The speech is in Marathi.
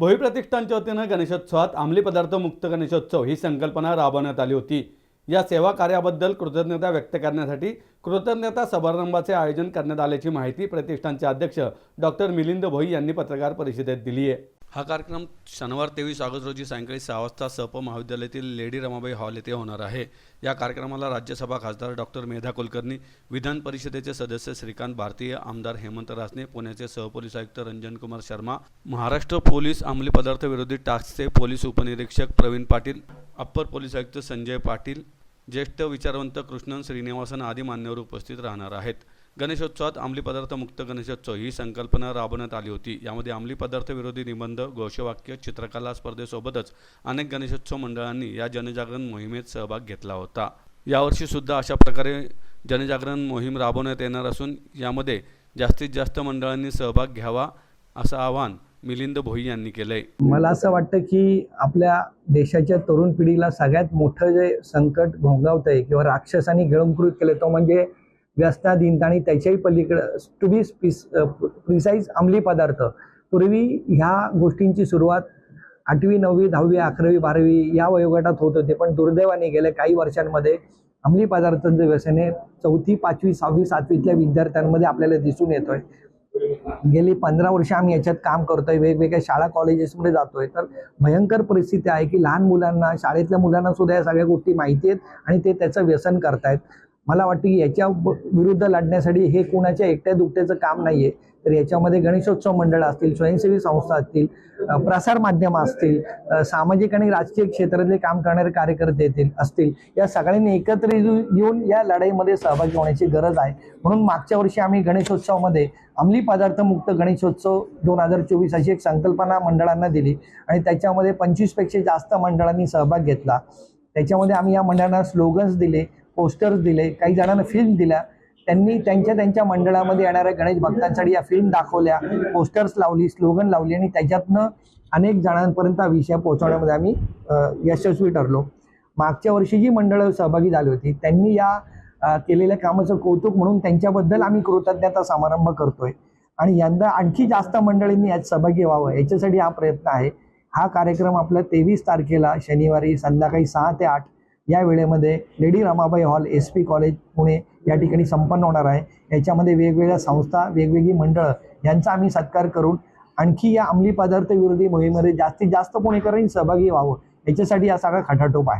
भोई प्रतिष्ठानच्या वतीनं गणेशोत्सवात अंमली पदार्थ मुक्त गणेशोत्सव ही संकल्पना राबवण्यात आली होती. या सेवा कार्याबद्दल कृतज्ञता व्यक्त करण्यासाठी कृतज्ञता समारंभाचे आयोजन करण्यात आल्याची माहिती प्रतिष्ठानचे अध्यक्ष डॉक्टर मिलिंद भोई यांनी पत्रकार परिषदेत दिली आहे. हा कार्यक्रम शनिवार तेवीस ऑगस्ट रोजी सायंकाळी सहा वाजता सप महाविद्यालयातील लेडी रमाबाई हॉल येथे होणार आहे. या कार्यक्रमाला राज्यसभा खासदार डॉक्टर मेधा कुलकर्णी विधान परिषदेचे सदस्य श्रीकांत भारतीय आमदार हेमंत रासने पुण्याचे सहपोलीस आयुक्त रंजन कुमार शर्मा महाराष्ट्र पोलीस अंमली पदार्थ विरोधी टास्कचे पोलीस उपनिरीक्षक प्रवीण पाटील अप्पर पोलीस आयुक्त संजय पाटील ज्येष्ठ विचारवंत कृष्णन श्रीनिवासन आदी मान्यवर उपस्थित राहणार आहेत. गणेशोत्सवात अंमली पदार्थ मुक्त गणेशोत्सव ही संकल्पना राबवण्यात आली होती. यामध्ये अंमली पदार्थ विरोधी निबंध घोषवाक्य चित्रकला स्पर्धेसोबतच अनेक गणेशोत्सव मंडळांनी या जनजागरण मोहिमेत सहभाग घेतला होता. यावर्षी सुद्धा अशा प्रकारे जनजागरण मोहीम राबवण्यात येणार असून यामध्ये जास्तीत जास्त मंडळांनी सहभाग घ्यावा असं आवाहन मिलिंद भोई यांनी केलंय. मला असं वाटतं की आपल्या देशाच्या तरुण पिढीला सगळ्यात मोठं जे संकट घोंगावत आहे किंवा राक्षसांनी गिळंकृत केलं तो म्हणजे व्यसना दिनता आणि त्याच्याही पलीकडं टू बी प्रिसाईज अंमली पदार्थ. पूर्वी ह्या गोष्टींची सुरुवात आठवी नववी दहावी अकरावी बारावी या वयोगटात होत होते पण दुर्दैवाने गेल्या काही वर्षांमध्ये अंमली पदार्थांच्या व्यसने चौथी पाचवी सहावी सातवीतल्या विद्यार्थ्यांमध्ये आपल्याला दिसून येतोय. गेली पंधरा वर्ष आम्ही याच्यात काम करतोय वेगवेगळ्या शाळा कॉलेजेसमध्ये जातोय. तर भयंकर परिस्थिती आहे की लहान मुलांना शाळेतल्या मुलांना सुद्धा या सगळ्या गोष्टी माहिती आहेत आणि ते त्याचं व्यसन करतायत. मला वाटतं की याच्या विरुद्ध लढण्यासाठी हे कोणाच्या एकट्या दुकट्याचं काम नाहीये. तर याच्यामध्ये गणेशोत्सव मंडळ असतील स्वयंसेवी संस्था असतील प्रसार माध्यमं असतील सामाजिक आणि राजकीय क्षेत्रातले काम करणारे कार्यकर्ते येतील असतील. या सगळ्यांनी एकत्र येऊन या लढाईमध्ये सहभागी होण्याची गरज आहे. म्हणून मागच्या वर्षी आम्ही गणेशोत्सवामध्ये अंमली पदार्थ मुक्त गणेशोत्सव दोन हजार चोवीस अशी एक संकल्पना मंडळांना दिली आणि त्याच्यामध्ये पंचवीसपेक्षा जास्त मंडळांनी सहभाग घेतला. त्याच्यामध्ये आम्ही या मंडळांना स्लोगन्स दिले. पोस्टर्स दिले काही जणांना फिल्म दिल्या. त्यांनी त्यांच्या त्यांच्या मंडळामध्ये येणाऱ्या गणेश भक्तांसाठी या फिल्म दाखवल्या पोस्टर्स लावली स्लोगन लावली आणि त्याच्यातनं अनेक जणांपर्यंत हा विषय पोहोचवण्यामध्ये आम्ही यशस्वी ठरलो. मागच्या वर्षी जी मंडळं सहभागी झाली होती त्यांनी या केलेल्या कामाचं कौतुक म्हणून त्यांच्याबद्दल आम्ही कृतज्ञता समारंभ करतोय. आणि यंदा आणखी जास्त मंडळींनी यात सहभागी व्हावं याच्यासाठी हा प्रयत्न आहे. हा कार्यक्रम आपला तेवीस तारखेला शनिवारी संध्याकाळी सहा ते आठ या वेळेमध्ये lady Ramabai hall S P college Pune या ठिकाणी संपन्न होणार आहे. याच्यामध्ये वेगवेगळ्या संस्था वेगवेगळी मंडळं यांचा आम्ही सत्कार करून आणखी या अंमली पदार्थ विरोधी मोहिमेमध्ये जास्तीत जास्त पुणेकरांनी सहभागी व्हावं. याच्यासाठी हा सगळा खटाटोप आहे.